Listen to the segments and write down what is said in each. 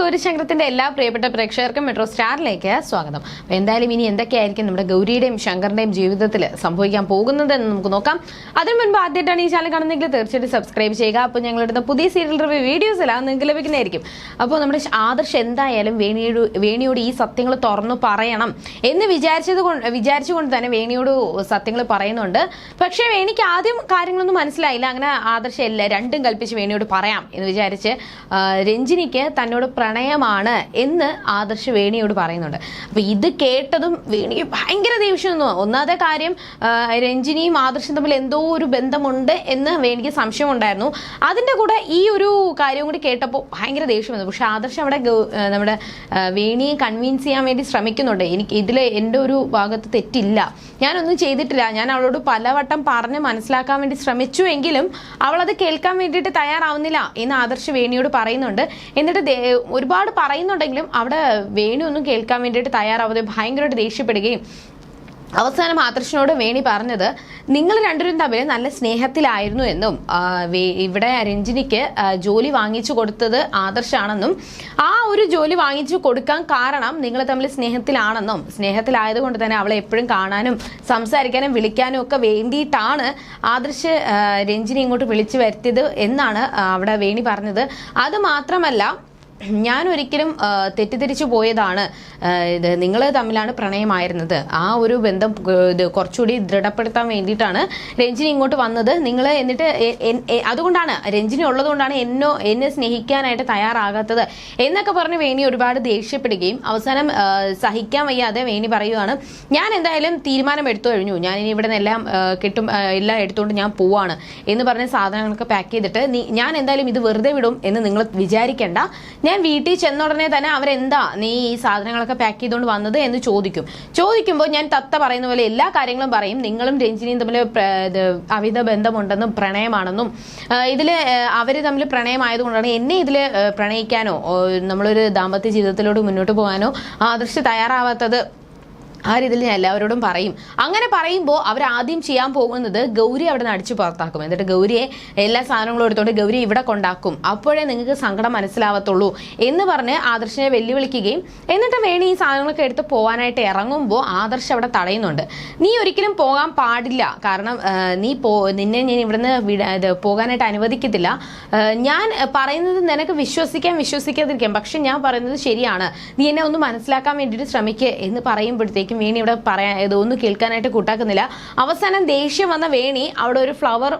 ഗൗരിശങ്കരത്തിന്റെ എല്ലാ പ്രിയപ്പെട്ട പ്രേക്ഷകർക്കും മെട്രോ സ്റ്റാറിലേക്ക് സ്വാഗതം. എന്തായാലും ഇനി എന്തൊക്കെയായിരിക്കും നമ്മുടെ ഗൗരിയുടെയും ശങ്കറിന്റെയും ജീവിതത്തിൽ സംഭവിക്കാൻ പോകുന്നത് എന്ന് നമുക്ക് നോക്കാം. അതിനു മുൻപ് ആദ്യമായിട്ടാണ് ഈ ചാനൽ കാണുന്നതെങ്കിൽ തീർച്ചയായിട്ടും സബ്സ്ക്രൈബ് ചെയ്യുക. അപ്പോൾ ഞങ്ങളുടെ പുതിയ സീരിയൽ റിവ്യൂ വീഡിയോസ് എല്ലാം നിങ്ങൾക്ക് ലഭിക്കുന്നതായിരിക്കും. അപ്പോൾ നമ്മുടെ ആദർശ് എന്തായാലും വേണിയോട് വേണിയോട് ഈ സത്യങ്ങൾ തുറന്നു പറയണം എന്ന് വിചാരിച്ചത് കൊണ്ട് വിചാരിച്ചുകൊണ്ട് തന്നെ വേണിയോട് സത്യങ്ങൾ പറയുന്നുണ്ട്. പക്ഷേ വേണിക്ക് ആദ്യം കാര്യങ്ങളൊന്നും മനസ്സിലായില്ല. അങ്ങനെ ആദർശം ഇല്ല രണ്ടും കൽപ്പിച്ച് വേണിയോട് പറയാം എന്ന് വിചാരിച്ച് രഞ്ജിനിക്ക് തന്നോട് പ്രണയമാണ് എന്ന് ആദർശ് വേണിയോട് പറയുന്നുണ്ട്. അപ്പൊ ഇത് കേട്ടതും വേണിക്ക് ഭയങ്കര ദേഷ്യം ഒന്നാമത്തെ കാര്യം രഞ്ജിനിയും ആദർശും തമ്മിൽ എന്തോ ഒരു ബന്ധമുണ്ട് എന്ന് വേണിക്ക് സംശയമുണ്ടായിരുന്നു. അതിന്റെ കൂടെ ഈ ഒരു കാര്യം കൂടി കേട്ടപ്പോൾ ഭയങ്കര ദേഷ്യം വന്നു. പക്ഷെ ആദർശ് അവിടെ നമ്മുടെ വേണിയെ കൺവിൻസ് ചെയ്യാൻ വേണ്ടി ശ്രമിക്കുന്നുണ്ട്. എനിക്ക് ഇതിൽ എന്റെ ഒരു ഭാഗത്ത് തെറ്റില്ല. ഞാനൊന്നും ചെയ്തിട്ടില്ല. ഞാൻ അവളോട് പലവട്ടം പറഞ്ഞ് മനസ്സിലാക്കാൻ വേണ്ടി ശ്രമിച്ചു എങ്കിലും അവളത് കേൾക്കാൻ വേണ്ടിയിട്ട് തയ്യാറാവുന്നില്ല എന്ന് ആദർശ് വേണിയോട് പറയുന്നുണ്ട്. എന്നിട്ട് ഒരുപാട് പറയുന്നുണ്ടെങ്കിലും അവിടെ വേണു ഒന്നും കേൾക്കാൻ വേണ്ടിയിട്ട് തയ്യാറാവാതെ ഭയങ്കരമായിട്ട് ദേഷ്യപ്പെടുകയും അവസാനം ആദർശനോട് വേണി പറഞ്ഞത് നിങ്ങൾ രണ്ടുപേരും തമ്മിൽ നല്ല സ്നേഹത്തിലായിരുന്നു എന്നും ഇവിടെ രഞ്ജിനിക്ക് ജോലി വാങ്ങിച്ചു കൊടുത്തത് ആദർശാണെന്നും ആ ഒരു ജോലി വാങ്ങിച്ചു കൊടുക്കാൻ കാരണം നിങ്ങൾ തമ്മിൽ സ്നേഹത്തിലാണെന്നും സ്നേഹത്തിലായതുകൊണ്ട് തന്നെ അവളെ എപ്പോഴും കാണാനും സംസാരിക്കാനും വിളിക്കാനും ഒക്കെ വേണ്ടിയിട്ടാണ് ആദർശ് രഞ്ജിനി ഇങ്ങോട്ട് വിളിച്ചു വരുത്തിയത് എന്നാണ് അവിടെ വേണി പറഞ്ഞത്. അത് മാത്രമല്ല ഞാൻ ഒരിക്കലും തെറ്റിദ്ധരിച്ചു പോയതാണ്. ഇത് നിങ്ങൾ തമ്മിലാണ് പ്രണയമായിരുന്നത്. ആ ഒരു ബന്ധം ഇത് കുറച്ചുകൂടി ദൃഢപ്പെടുത്താൻ വേണ്ടിയിട്ടാണ് രഞ്ജിനി ഇങ്ങോട്ട് വന്നത്. നിങ്ങൾ എന്നിട്ട് അതുകൊണ്ടാണ് രഞ്ജിനി ഉള്ളതുകൊണ്ടാണ് എന്നോ എന്നെ സ്നേഹിക്കാനായിട്ട് തയ്യാറാകാത്തത് എന്നൊക്കെ പറഞ്ഞ് വേണി ഒരുപാട് ദേഷ്യപ്പെടുകയും അവസാനം സഹിക്കാൻ വയ്യാതെ വേണി പറയുവാണ്. ഞാൻ എന്തായാലും തീരുമാനം എടുത്തു കഴിഞ്ഞു ഞാൻ ഇനി ഇവിടെ നിന്നെല്ലാം കിട്ടും എല്ലാം എടുത്തുകൊണ്ട് ഞാൻ പോവാണ് എന്ന് പറഞ്ഞ സാധനങ്ങളൊക്കെ പാക്ക് ചെയ്തിട്ട് ഞാൻ എന്തായാലും ഇത് വെറുതെ വിടും എന്ന് നിങ്ങൾ വിചാരിക്കേണ്ട. ഞാൻ വീട്ടിൽ ചെന്ന ഉടനെ തന്നെ അവരെന്താ നീ ഈ സാധനങ്ങളൊക്കെ പാക്ക് ചെയ്തുകൊണ്ട് വന്നത് എന്ന് ചോദിക്കും. ചോദിക്കുമ്പോൾ ഞാൻ തത്ത പറയുന്ന പോലെ എല്ലാ കാര്യങ്ങളും പറയും. നിങ്ങളും രഞ്ജിനിയും തമ്മിൽ അവിധ ബന്ധമുണ്ടെന്നും പ്രണയമാണെന്നും. ഇതിൽ അവർ തമ്മിൽ പ്രണയമായതുകൊണ്ടാണ് എന്നെ ഇതിൽ പ്രണയിക്കാനോ നമ്മളൊരു ദാമ്പത്യ ജീവിതത്തിലോട്ട് മുന്നോട്ട് പോകാനോ ആദർശ് തയ്യാറാവാത്തത് ആ രീതിയിൽ ഞാൻ എല്ലാവരോടും പറയും. അങ്ങനെ പറയുമ്പോൾ അവർ ആദ്യം ചെയ്യാൻ പോകുന്നത് ഗൗരി അവിടെ നിന്ന് അടിച്ചു പുറത്താക്കും. എന്നിട്ട് ഗൗരിയെ എല്ലാ സാധനങ്ങളും എടുത്തോണ്ട് ഗൗരി ഇവിടെ കൊണ്ടാക്കും. അപ്പോഴേ നിങ്ങൾക്ക് സങ്കടം മനസ്സിലാവത്തുള്ളൂ എന്ന് പറഞ്ഞ് ആദർശിനെ വെല്ലുവിളിക്കുകയും എന്നിട്ട് വേണി ഈ സാധനങ്ങളൊക്കെ എടുത്ത് പോകാനായിട്ട് ഇറങ്ങുമ്പോൾ ആദർശ് അവിടെ തടയുന്നുണ്ട്. നീ ഒരിക്കലും പോകാൻ പാടില്ല. കാരണം നീ പോ നിന്നെ ഞാൻ ഇവിടുന്ന് വിട ഇത് പോകാനായിട്ട് അനുവദിക്കത്തില്ല. ഞാൻ പറയുന്നത് നിനക്ക് വിശ്വസിക്കാൻ വിശ്വസിക്കാതിരിക്കാം. പക്ഷെ ഞാൻ പറയുന്നത് ശരിയാണ്. നീ എന്നെ ഒന്ന് മനസ്സിലാക്കാൻ വേണ്ടിയിട്ട് ശ്രമിക്കുക എന്ന് പറയുമ്പോഴത്തേക്കും വേണി ഇവിടെ പറയാൻ ഇതൊന്നും കേൾക്കാനായിട്ട് കൂട്ടാക്കുന്നില്ല. അവസാനം ദേഷ്യം വന്ന വേണി അവിടെ ഒരു ഫ്ലവർ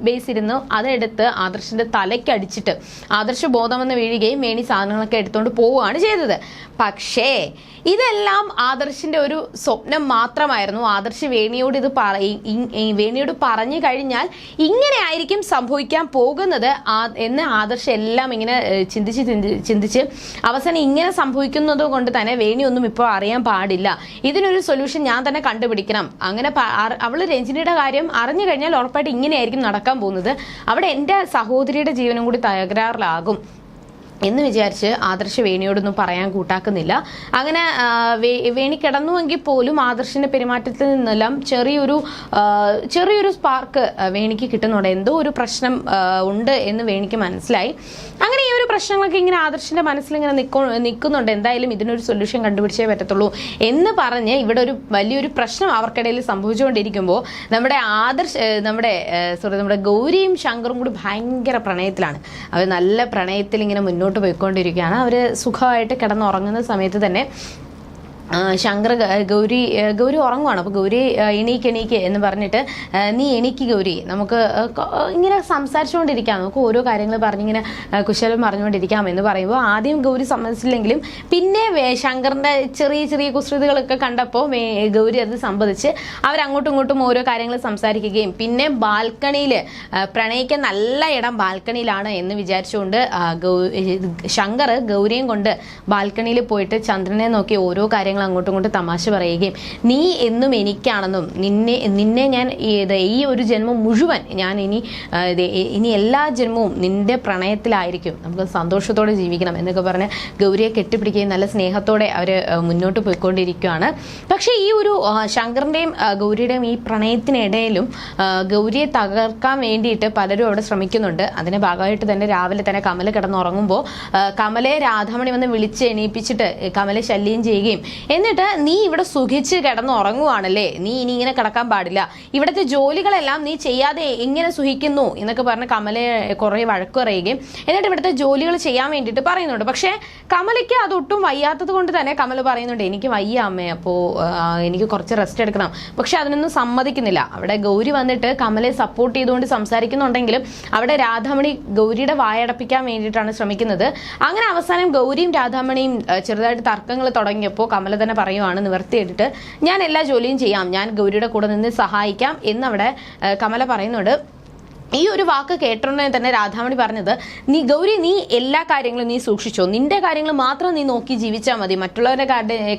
ബേസ് ഇരുന്നു. അതെടുത്ത് ആദർശിന്റെ തലയ്ക്ക് അടിച്ചിട്ട് ആദർശ ബോധം വന്ന് വീഴുകയും വേണി സാധനങ്ങളൊക്കെ എടുത്തുകൊണ്ട് പോവുകയാണ് ചെയ്തത്. പക്ഷേ ഇതെല്ലാം ആദർശിന്റെ ഒരു സ്വപ്നം മാത്രമായിരുന്നു. ആദർശ് വേണിയോട് ഇത് പറ- ഈ- ഈ- ഈ വേണിയോട് പറഞ്ഞു കഴിഞ്ഞാൽ ഇങ്ങനെ ആയിരിക്കും സംഭവിക്കാൻ പോകുന്നത്. എന്ന് ആദർശ് എല്ലാം ഇങ്ങനെ ചിന്തിച്ച് ചിന്തിച്ച് അവസാനം ഇങ്ങനെ സംഭവിക്കുന്നത് കൊണ്ട് തന്നെ വേണിയൊന്നും ഇപ്പോൾ അറിയാൻ പാടില്ല. ഇതിനൊരു സൊല്യൂഷൻ ഞാൻ തന്നെ കണ്ടുപിടിക്കണം. അങ്ങനെ അവൾ രഞ്ജിനിയുടെ കാര്യം അറിഞ്ഞു കഴിഞ്ഞാൽ ഉറപ്പായിട്ട് ഇങ്ങനെയായിരിക്കും നടക്കാൻ പോകുന്നത്. അവിടെ എന്റെ സഹോദരിയുടെ ജീവനും കൂടി തകരാറിലാകും എന്ന് വിചാരിച്ച് ആദർശ് വേണിയോടൊന്നും പറയാൻ കൂട്ടാക്കുന്നില്ല. അങ്ങനെ വേണി കിടന്നുവെങ്കിൽ പോലും ആദർശിന്റെ പെരുമാറ്റത്തിൽ നിന്നെല്ലാം ചെറിയൊരു ചെറിയൊരു സ്പാർക്ക് വേണിക്ക് കിട്ടുന്നുണ്ട്. എന്തോ ഒരു പ്രശ്നം ഉണ്ട് എന്ന് വേണിക്ക് മനസ്സിലായി. അങ്ങനെ പ്രശ്നങ്ങളൊക്കെ ഇങ്ങനെ ആദർശിന്റെ മനസ്സിൽ ഇങ്ങനെ നിൽക്കു നിൽക്കുന്നുണ്ട് എന്തായാലും ഇതിനൊരു സൊല്യൂഷൻ കണ്ടുപിടിച്ചേ പറ്റത്തുള്ളൂ എന്ന് പറഞ്ഞ് ഇവിടെ ഒരു വലിയൊരു പ്രശ്നം അവർക്കിടയിൽ സംഭവിച്ചുകൊണ്ടിരിക്കുമ്പോൾ നമ്മുടെ ആദർശ് നമ്മുടെ സോറി നമ്മുടെ ഗൗരിയും ശങ്കറും കൂടി ഭയങ്കര പ്രണയത്തിലാണ്. അവർ നല്ല പ്രണയത്തിൽ ഇങ്ങനെ മുന്നോട്ട് പോയിക്കൊണ്ടിരിക്കുകയാണ്. അവർ സുഖമായിട്ട് കിടന്നുറങ്ങുന്ന സമയത്ത് തന്നെ ശങ്കർ ഗൗരി ഗൗരി ഉറങ്ങുവാണ്. അപ്പോൾ ഗൗരി എണീക്ക് എണീക്ക് എന്ന് പറഞ്ഞിട്ട് നീ എണീക്ക് ഗൗരി. നമുക്ക് ഇങ്ങനെ സംസാരിച്ചുകൊണ്ടിരിക്കാം. നമുക്ക് ഓരോ കാര്യങ്ങൾ പറഞ്ഞിങ്ങനെ കുശലം പറഞ്ഞുകൊണ്ടിരിക്കാം എന്ന് പറയുമ്പോൾ ആദ്യം ഗൗരി സമ്മതിച്ചില്ലെങ്കിലും പിന്നെ ശങ്കറിന്റെ ചെറിയ ചെറിയ കുസൃതികളൊക്കെ കണ്ടപ്പോൾ ഗൗരി അത് സംബന്ധിച്ച് അവരങ്ങോട്ടും ഇങ്ങോട്ടും ഓരോ കാര്യങ്ങൾ സംസാരിക്കുകയും പിന്നെ ബാൽക്കണിയിൽ പ്രണയിക്കാൻ നല്ല ഇടം ബാൽക്കണിയിലാണ് എന്ന് വിചാരിച്ചുകൊണ്ട് ഗൗ ശങ്കർ ഗൗരിയും കൊണ്ട് ബാൽക്കണിയിൽ പോയിട്ട് ചന്ദ്രനെ നോക്കി ഓരോ കാര്യങ്ങൾ അങ്ങോട്ടും ഇങ്ങോട്ടും തമാശ പറയുകയും നീ എന്നും എനിക്കാണെന്നും നിന്നെ നിന്നെ ഞാൻ ഈ ഒരു ജന്മം മുഴുവൻ ഞാൻ ഇനി ഇനി എല്ലാ ജന്മവും നിന്റെ പ്രണയത്തിലായിരിക്കും. നമുക്ക് സന്തോഷത്തോടെ ജീവിക്കണം എന്നൊക്കെ പറഞ്ഞ് ഗൗരിയെ കെട്ടിപ്പിടിക്കുകയും നല്ല സ്നേഹത്തോടെ അവർ മുന്നോട്ട് പോയിക്കൊണ്ടിരിക്കുകയാണ്. പക്ഷേ ഈ ഒരു ശങ്കറിന്റെയും ഗൗരിയുടെയും ഈ പ്രണയത്തിനിടയിലും ഗൗരിയെ തകർക്കാൻ വേണ്ടിയിട്ട് പലരും അവിടെ ശ്രമിക്കുന്നുണ്ട്. അതിന്റെ ഭാഗമായിട്ട് തന്നെ രാവിലെ തന്നെ കമല കിടന്നുറങ്ങുമ്പോൾ കമലയെ രാധാമണി വന്ന് വിളിച്ച് എണീപ്പിച്ചിട്ട് കമലെ ശല്യം ചെയ്യുകയും എന്നിട്ട് നീ ഇവിടെ സുഖിച്ച് കിടന്ന് ഉറങ്ങുവാണല്ലേ? നീ ഇനി ഇങ്ങനെ കിടക്കാൻ പാടില്ല. ഇവിടുത്തെ ജോലികളെല്ലാം നീ ചെയ്യാതെ എങ്ങനെ സുഖിക്കുന്നു? എന്നൊക്കെ പറഞ്ഞ് കമലയെ കുറേ വഴക്ക് പറയുകയും എന്നിട്ട് ഇവിടുത്തെ ജോലികൾ ചെയ്യാൻ വേണ്ടിയിട്ട് പറയുന്നുണ്ട്. പക്ഷേ കമലയ്ക്ക് അതൊട്ടും വയ്യാത്തത് കൊണ്ട് തന്നെ കമല പറയുന്നുണ്ട് എനിക്ക് വയ്യ അമ്മേ അപ്പോൾ എനിക്ക് കുറച്ച് റെസ്റ്റ് എടുക്കണം. പക്ഷെ അതിനൊന്നും സമ്മതിക്കുന്നില്ല. അവിടെ ഗൗരി വന്നിട്ട് കമലയെ സപ്പോർട്ട് ചെയ്തുകൊണ്ട് സംസാരിക്കുന്നുണ്ടെങ്കിലും അവിടെ രാധാമണി ഗൗരിയുടെ വായടപ്പിക്കാൻ വേണ്ടിയിട്ടാണ് ശ്രമിക്കുന്നത്. അങ്ങനെ അവസാനം ഗൗരിയും രാധാമണിയും ചെറുതായിട്ട് തർക്കങ്ങൾ തുടങ്ങിയപ്പോൾ കമല തന്നെ പറയുവാണ് നിവർത്തിയിട്ടിട്ട് ഞാൻ എല്ലാ ജോലിയും ചെയ്യാം. ഞാൻ ഗൗരിയുടെ കൂടെ നിന്ന് സഹായിക്കാം എന്നവിടെ കമല പറയുന്നുണ്ട്. ഈ ഒരു വാക്ക് കേട്ടോടനെ തന്നെ രാധാമണി പറഞ്ഞത് നീ ഗൗരി നീ എല്ലാ കാര്യങ്ങളും നീ സൂക്ഷിച്ചോ. നിന്റെ കാര്യങ്ങൾ മാത്രം നീ നോക്കി ജീവിച്ചാൽ മതി. മറ്റുള്ളവരുടെ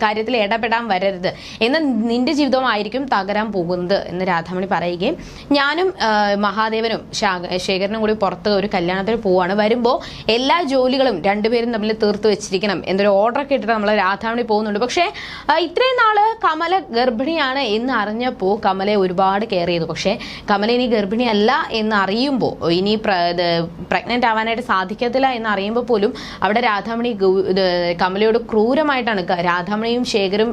കാര്യത്തിൽ ഇടപെടാൻ വരരുത്. എന്ന നിന്റെ ജീവിതമായിരിക്കും തകരാൻ പോകുന്നത്. എന്ന് രാധാമണി പറയുകയും ഞാനും മഹാദേവനും ശേഖരനും കൂടി പുറത്ത് ഒരു കല്യാണത്തിന് പോവാണ്. വരുമ്പോൾ എല്ലാ ജോലികളും രണ്ടുപേരും തമ്മിൽ തീർത്ത് വെച്ചിരിക്കണം. എന്നൊരു ഓർഡർ ഒക്കെ ഇട്ടിട്ട് നമ്മൾ രാധാമണി പോകുന്നുണ്ട്. പക്ഷേ ഇത്രയും നാൾ കമല ഗർഭിണിയാണ് എന്ന് അറിഞ്ഞപ്പോൾ കമലയെ ഒരുപാട് കെയർ ചെയ്തു. പക്ഷേ കമല ഇനി ഗർഭിണിയല്ല എന്ന് അറിയുമ്പോൾ ഇനി പ്രഗ്നന്റ് ആവാനായിട്ട് സാധിക്കത്തില്ല എന്ന് അറിയുമ്പോൾ പോലും അവിടെ രാധാമണി കമലയോട് ക്രൂരമായിട്ടാണ് രാധാമണിയും ശേഖരും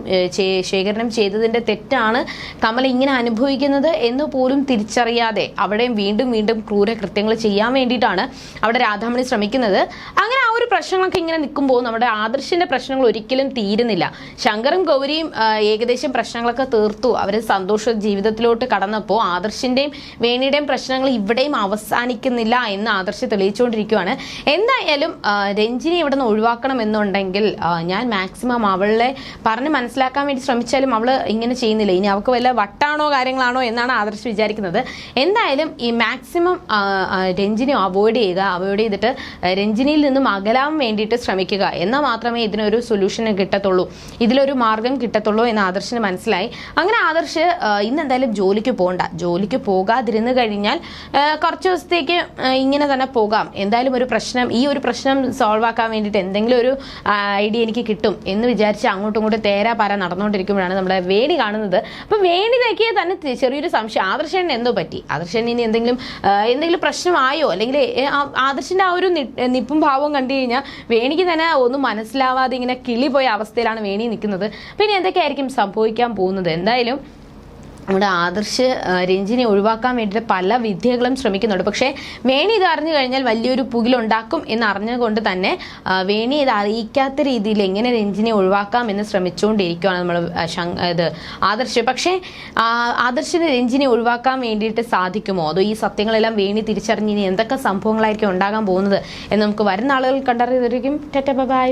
ശേഖരനും ചെയ്തതിന്റെ തെറ്റാണ് കമൽ ഇങ്ങനെ അനുഭവിക്കുന്നത് എന്ന് പോലും തിരിച്ചറിയാതെ അവിടെയും വീണ്ടും വീണ്ടും ക്രൂര കൃത്യങ്ങൾ ചെയ്യാൻ വേണ്ടിയിട്ടാണ് അവിടെ രാധാമണി ശ്രമിക്കുന്നത്. അങ്ങനെ ഒരു പ്രശ്നങ്ങളൊക്കെ ഇങ്ങനെ നിൽക്കുമ്പോൾ നമ്മുടെ ആദർശിന്റെ പ്രശ്നങ്ങൾ ഒരിക്കലും തീരുന്നില്ല. ശങ്കറും ഗൗരിയും ഏകദേശം പ്രശ്നങ്ങളൊക്കെ തീർത്തു. അവർ സന്തോഷ ജീവിതത്തിലോട്ട് കടന്നപ്പോൾ ആദർശിന്റെയും വേണിയുടെയും പ്രശ്നങ്ങൾ ഇവിടെയും അവസാനിക്കുന്നില്ല എന്ന് ആദർശ് തെളിയിച്ചുകൊണ്ടിരിക്കുകയാണ് എന്തായാലും രഞ്ജിനി ഇവിടെ നിന്ന് ഒഴിവാക്കണം എന്നുണ്ടെങ്കിൽ ഞാൻ മാക്സിമം അവളെ പറഞ്ഞ് മനസ്സിലാക്കാൻ വേണ്ടി ശ്രമിച്ചാലും അവൾ ഇങ്ങനെ ചെയ്യുന്നില്ല. ഇനി അവൾക്ക് വല്ല വട്ടാണോ കാര്യങ്ങളാണോ എന്നാണ് ആദർശ് വിചാരിക്കുന്നത്. എന്തായാലും ഈ മാക്സിമം രഞ്ജിനെ അവോയ്ഡ് ചെയ്യുക അവോയ്ഡ് ചെയ്തിട്ട് രഞ്ജിനിയിൽ നിന്നും അകലാൻ വേണ്ടിയിട്ട് ശ്രമിക്കുക. എന്നാൽ മാത്രമേ ഇതിനൊരു സൊല്യൂഷൻ കിട്ടത്തുള്ളൂ. ഇതിലൊരു മാർഗം കിട്ടത്തുള്ളൂ എന്ന് ആദർശിന് മനസ്സിലായി. അങ്ങനെ ആദർശ് ഇന്ന് എന്തായാലും ജോലിക്ക് പോകണ്ട. ജോലിക്ക് പോകാതിരുന്നു കഴിഞ്ഞാൽ കുറച്ച് ദിവസത്തേക്ക് ഇങ്ങനെ തന്നെ പോകാം. എന്തായാലും ഒരു പ്രശ്നം ഈ ഒരു പ്രശ്നം സോൾവ് ആക്കാൻ വേണ്ടിയിട്ട് എന്തെങ്കിലും ഒരു ഐഡിയ എനിക്ക് കിട്ടും എന്ന് വിചാരിച്ച് അങ്ങോട്ടും ഇങ്ങോട്ടും തേരാ പാര നടന്നുകൊണ്ടിരിക്കുമ്പോഴാണ് നമ്മുടെ വേണി കാണുന്നത്. അപ്പം വേണി നോക്കിയാൽ തന്നെ ചെറിയൊരു സംശയം. ആദർശന് എന്തോ പറ്റി? ആദർശന് ഇനി എന്തെങ്കിലും എന്തെങ്കിലും പ്രശ്നമായോ? അല്ലെങ്കിൽ ആദർശിന്റെ ആ- ഒരു നിപ്പും ഭാവവും കണ്ടു കഴിഞ്ഞാൽ വേണിക്ക് തന്നെ ഒന്നും മനസ്സിലാവാതെ ഇങ്ങനെ കിളി പോയ അവസ്ഥയിലാണ് വേണി നിൽക്കുന്നത്. പിന്നെ എന്തൊക്കെയായിരിക്കും സംഭവിക്കാൻ പോകുന്നത്? എന്തായാലും നമ്മുടെ ആദർശ് രഞ്ജിനെ ഒഴിവാക്കാൻ വേണ്ടിയിട്ട് പല വിദ്യകളും ശ്രമിക്കുന്നുണ്ട്. പക്ഷേ വേണി ഇത് അറിഞ്ഞു കഴിഞ്ഞാൽ വലിയൊരു പുകിലുണ്ടാക്കും എന്ന് അറിഞ്ഞുകൊണ്ട് തന്നെ വേണി ഇത് അറിയിക്കാത്ത രീതിയിൽ എങ്ങനെ രഞ്ജിനെ ഒഴിവാക്കാം എന്ന് ശ്രമിച്ചുകൊണ്ടിരിക്കുകയാണ് നമ്മൾ ഇത് ആദർശ്. പക്ഷേ ആദർശിന് രഞ്ജിനെ ഒഴിവാക്കാൻ വേണ്ടിയിട്ട് സാധിക്കുമോ? അതോ ഈ സത്യങ്ങളെല്ലാം വേണി തിരിച്ചറിഞ്ഞ് ഇനി എന്തൊക്കെ സംഭവങ്ങളായിരിക്കും ഉണ്ടാകാൻ പോകുന്നത് എന്ന് നമുക്ക് വരുന്ന ആളുകൾ കണ്ടറിയായിരിക്കും ടെറ്റ ബൈ.